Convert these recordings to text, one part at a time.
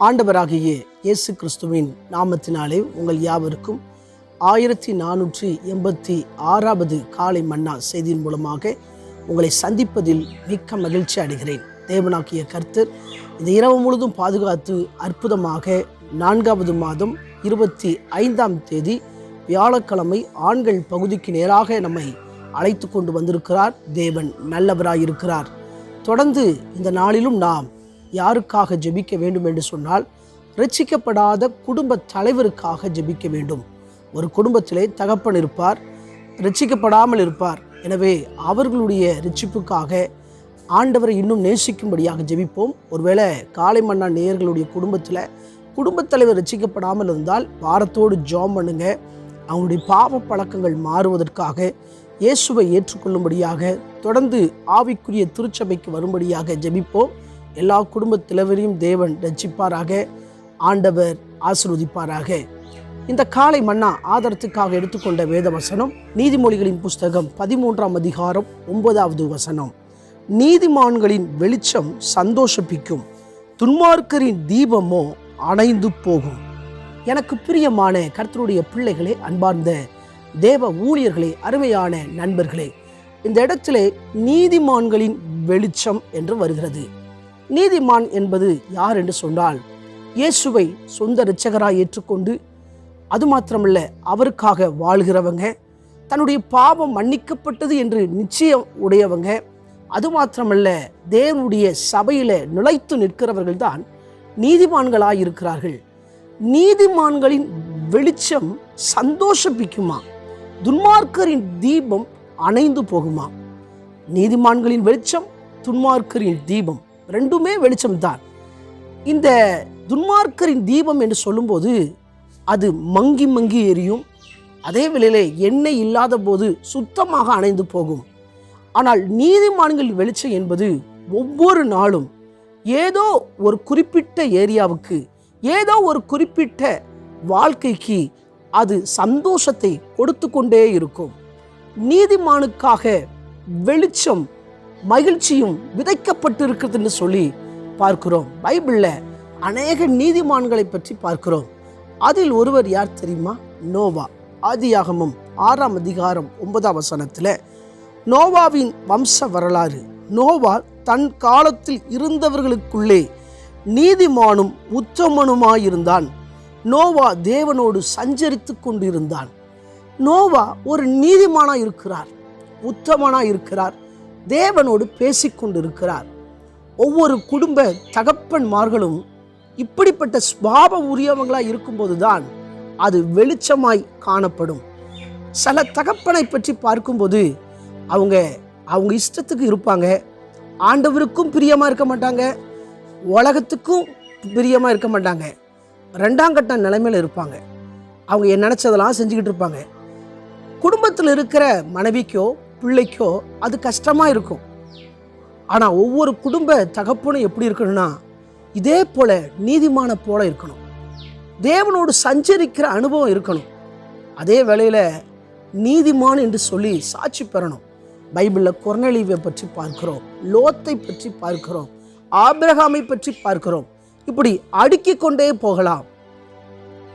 ஆண்டவராகிய இயேசு கிறிஸ்துவின் நாமத்தினாலே உங்கள் யாவருக்கும் ஆயிரத்தி நானூற்றி எண்பத்தி ஆறாவது காலை மன்னா செய்தியின் மூலமாக உங்களை சந்திப்பதில் மிக்க மகிழ்ச்சி அடைகிறேன். தேவனாக்கிய கர்த்தர் இந்த இரவு முழுதும் பாதுகாத்து அற்புதமாக நான்காவது மாதம் இருபத்தி ஐந்தாம் தேதி வியாழக்கிழமை ஆண்கள் பகுதிக்கு நேராக நம்மை அழைத்து கொண்டு வந்திருக்கிறார். தேவன் நல்லவராயிருக்கிறார். தொடர்ந்து இந்த நாளிலும் நாம் யாருக்காக ஜெபிக்க வேண்டும் என்று சொன்னால் ரட்சிக்கப்படாத குடும்ப தலைவருக்காக ஜெபிக்க வேண்டும். ஒரு குடும்பத்திலே தகப்பன் இருப்பார் ரட்சிக்கப்படாமல் இருப்பார். எனவே அவர்களுடைய ரட்சிப்புக்காக ஆண்டவரை இன்னும் நேசிக்கும்படியாக ஜெபிப்போம். ஒருவேளை காலை மன்னா நேயர்களுடைய குடும்பத்தில் குடும்பத் தலைவர் ரட்சிக்கப்படாமல் இருந்தால் வாரத்தோடு ஜாம் பண்ணுங்க. அவங்களுடைய பாவ பழக்கங்கள் மாறுவதற்காக இயேசுவை ஏற்றுக்கொள்ளும்படியாக தொடர்ந்து ஆவிக்குரிய திருச்சபைக்கு வரும்படியாக ஜெபிப்போம். எல்லா குடும்ப தலைவரையும் தேவன் ரட்சிப்பாராக ஆண்டவர் ஆசிர்வதிப்பாராக. இந்த காலை மன்னா ஆதரத்துக்காக எடுத்துக்கொண்ட வேத வசனம் நீதிமொழிகளின் புஸ்தகம் பதிமூன்றாம் அதிகாரம் ஒன்பதாவது வசனம். நீதிமான்களின் வெளிச்சம் சந்தோஷப்பிக்கும் துன்மார்க்கரின் தீபமோ அணைந்து போகும். எனக்கு பிரியமான கர்த்தருடைய பிள்ளைகளே அன்பார்ந்த தேவ ஊழியர்களே அருமையான நண்பர்களே இந்த இடத்திலே நீதிமான்களின் வெளிச்சம் என்று வருகிறது. நீதிமான் என்பது யார் என்று சொன்னால் இயேசுவை சொந்த இரட்சகராய் ஏற்றுக்கொண்டு அது மாத்திரமல்ல அவருக்காக வாழ்கிறவங்க தன்னுடைய பாவம் மன்னிக்கப்பட்டது என்று நிச்சயம் உடையவங்க அது மாத்திரமல்ல தேவனுடைய சபையில் நிலைத்து நிற்கிறவர்கள் தான் நீதிமான்களாக இருக்கிறார்கள் நீதிமான்களின் வெளிச்சம் சந்தோஷப்பிக்குமா? துன்மார்க்கரின் தீபம் அணைந்து போகுமா? நீதிமான்களின் வெளிச்சம் துன்மார்க்கரின் தீபம். ரெண்டுமே வெளிச்சம்தான். இந்த துன்மார்க்கரின் தீபம் என்று சொல்லும்போது அது மங்கி மங்கி எரியும். அதே வேளையிலே எண்ணெய் இல்லாத போது சுத்தமாக அணைந்து போகும். ஆனால் நீதிமான்களின் வெளிச்சம் என்பது ஒவ்வொரு நாளும் ஏதோ ஒரு குறிப்பிட்ட ஏரியாவுக்கு ஏதோ ஒரு குறிப்பிட்ட வாழ்க்கைக்கு அது சந்தோஷத்தை கொடுத்து கொண்டே இருக்கும். நீதிமானுக்காக வெளிச்சம் மகிழ்ச்சியும் விதைக்கப்பட்டிருக்கிறதுன்னு சொல்லி பார்க்கிறோம். பைபிளில் அநேக நீதிமான்களை பற்றி பார்க்கிறோம். அதில் ஒருவர் யார் தெரியுமா? நோவா. ஆதியாகமம் ஆறாம் அதிகாரம் ஒன்பதாம் வசனத்தில் நோவாவின் வம்ச வரலாறு நோவா தன் காலத்தில் இருந்தவர்களுக்குள்ளே நீதிமானும் உத்தமனுமாயிருந்தான். நோவா தேவனோடு சஞ்சரித்து கொண்டிருந்தான். நோவா ஒரு நீதிமானாக இருக்கிறார் உத்தமனாக இருக்கிறார் தேவனோடு பேசிக்கொண்டிருக்கிறார் ஒவ்வொரு குடும்ப தகப்பன்மார்களும் இப்படிப்பட்ட சுபாவ உரியவங்களாக இருக்கும்போது தான் அது வெளிச்சமாய் காணப்படும். சில தகப்பனை பற்றி பார்க்கும்போது அவங்க அவங்க இஷ்டத்துக்கு இருப்பாங்க. ஆண்டவருக்கும் பிரியமாக இருக்க மாட்டாங்க உலகத்துக்கும் பிரியமாக இருக்க மாட்டாங்க. ரெண்டாம் கட்ட நிலைமையில் இருப்பாங்க. அவங்க என் நினச்சதெல்லாம் செஞ்சுக்கிட்டு இருப்பாங்க. குடும்பத்தில் இருக்கிற மனைவிக்கோ பிள்ளைக்கோ அது கஷ்டமாக இருக்கும். ஆனால் ஒவ்வொரு குடும்ப தகப்பனும் எப்படி இருக்கணும்னா இதே போல் நீதிமான போல இருக்கணும். தேவனோடு சஞ்சரிக்கிற அனுபவம் இருக்கணும். அதே வேளையில் நீதிமான் என்று சொல்லி சாட்சி பெறணும். பைபிளில் குரநெளிவை பற்றி பார்க்கிறோம் லோத்தை பற்றி பார்க்கிறோம் ஆபிரகாமை பற்றி பார்க்கிறோம். இப்படி அடுக்கிக் கொண்டே போகலாம்.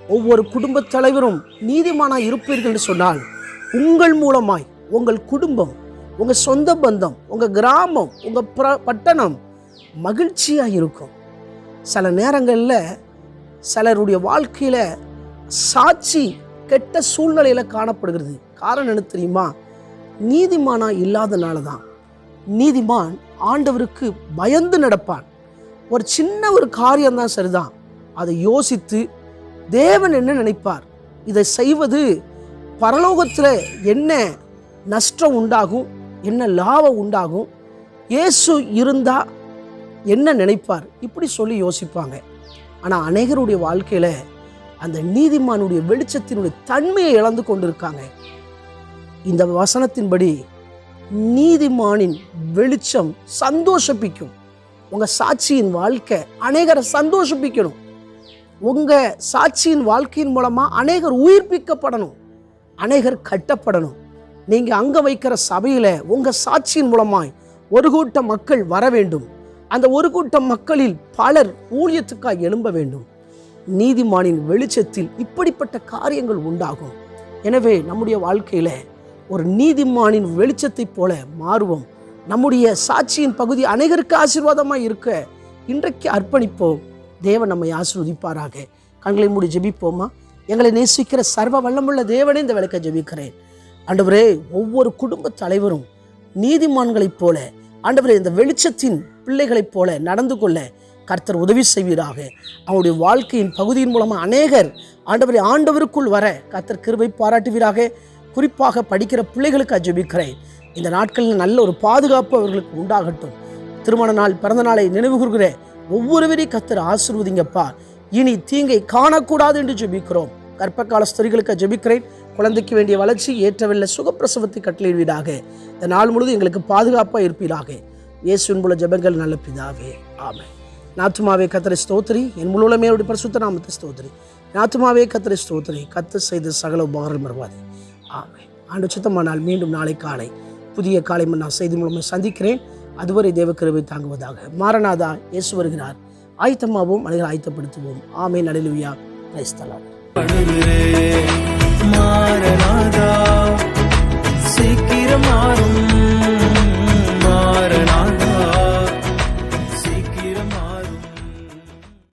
ஒவ்வொரு குடும்பத் தலைவரும் நீதிமானா இருப்பீர்கள் என்று சொன்னால் உங்கள் மூலமாய் உங்கள் குடும்பம் உங்கள் சொந்த பந்தம் உங்கள் கிராமம் உங்கள் புற பட்டணம் மகிழ்ச்சியாக இருக்கும். சில நேரங்களில் சிலருடைய வாழ்க்கையில் சாட்சி கெட்ட சூழ்நிலையில் காணப்படுகிறது. காரணம் என்ன தெரியுமா? நீதிமானா இல்லாதனால தான் நீதிமான் ஆண்டவருக்கு பயந்து நடப்பான். ஒரு சின்ன ஒரு காரியம்தான் சரிதான். அதை யோசித்து தேவன் என்ன நினைப்பார்? இதை செய்வது பரலோகத்தில் என்ன நஷ்டம் உண்டாகும்? என்ன லாபம் உண்டாகும்? இயேசு இருந்தால் என்ன நினைப்பார்? இப்படி சொல்லி யோசிப்பாங்க. ஆனால் அநேகருடைய வாழ்க்கையில் அந்த நீதிமானுடைய வெளிச்சத்தினுடைய தன்மையை இழந்து கொண்டிருக்காங்க. இந்த வசனத்தின்படி நீதிமானின் வெளிச்சம் சந்தோஷப்பிக்கும். உங்கள் சாட்சியின் வாழ்க்கை அநேகரை சந்தோஷப்பிக்கணும். உங்கள் சாட்சியின் வாழ்க்கையின் மூலமாக அநேகர் உயிர்ப்பிக்கப்படணும். அநேகர் கட்டப்படணும். நீங்கள் அங்கே வைக்கிற சபையில் உங்கள் சாட்சியின் மூலமாய் ஒரு கூட்டம் மக்கள் வர வேண்டும். அந்த ஒரு கூட்டம் மக்களில் பலர் ஊழியத்துக்காக எழும்ப வேண்டும். நீதிமானின் வெளிச்சத்தில் இப்படிப்பட்ட காரியங்கள் உண்டாகும். எனவே நம்முடைய வாழ்க்கையில் ஒரு நீதிமானின் வெளிச்சத்தைப் போல மாறுவோம். நம்முடைய சாட்சியின் பகுதி அநேகருக்கு ஆசீர்வாதமாக இருக்க இன்றைக்கு அர்ப்பணிப்போம். தேவன் நம்மை ஆசீர்வதிப்பாராக. கண்களை மூடி ஜெபிப்போமா? எங்களை நேசிக்கிற சர்வ வல்லமுள்ள தேவனே இந்த விளக்க ஜெபிக்கிறேன். ஆண்டவரே ஒவ்வொரு குடும்ப தலைவரும் நீதிமான்களைப் போல ஆண்டவரே இந்த வெளிச்சத்தின் பிள்ளைகளைப் போல நடந்து கொள்ள கர்த்தர் உதவி செய்வீராக. அவருடைய வாழ்க்கையின் பகுதியின் மூலமாக அநேகர் ஆண்டவரை ஆண்டவருக்குள் வர கர்த்தர் கிருவை பாராட்டுவீராக. குறிப்பாக படிக்கிற பிள்ளைகளுக்கு ஜெபிக்கிறேன். இந்த நாட்களில் நல்ல ஒரு பாதுகாப்பு அவர்களுக்கு உண்டாகட்டும். திருமண நாள் பிறந்த நாளை நினைவு கூறுகிற ஒவ்வொருவரையும் கர்த்தர் ஆசீர்வதிங்கப்பா. இனி தீங்கை காணக்கூடாது என்று ஜெபிக்கிறோம். கர்ப்பகால ஸ்திரிகளுக்கு ஜெபிக்கிறேன். குழந்தைக்கு வேண்டிய வளர்ச்சி ஏற்றவில்லை சுகப்பிரசவத்தை கட்டளையிடுவீராக இந்த நாள் முழுவதும் எங்களுக்கு பாதுகாப்பாக இருப்பீராக. இயேசுவின் போல ஜெபங்கள் நல்ல பிதாவே. ஆமை நாத்துமாவே கத்தரை ஸ்தோத்திரி. என் முழுமே அவருடைய பரிசுத்த நாமத்தை ஸ்தோத்திரி. நாத்துமாவே கத்தரை ஸ்தோத்திரி. கத்து செய்த சகல உபகாரம் வருவாது ஆமை ஆண்டு சுத்தமானால் மீண்டும் நாளை காலை புதிய காலைமன் நான் செய்தி மூலமாக சந்திக்கிறேன். அதுவரை தேவக்கிருவை தாங்குவதாக. மாரநாதா இயேசு வருகிறார். ஆயத்தமாகவும் மனிதர்கள் ஆயத்தப்படுத்துவோம். ஆமே நடுலுவியா கிரைஸ்தலா மாரநாதா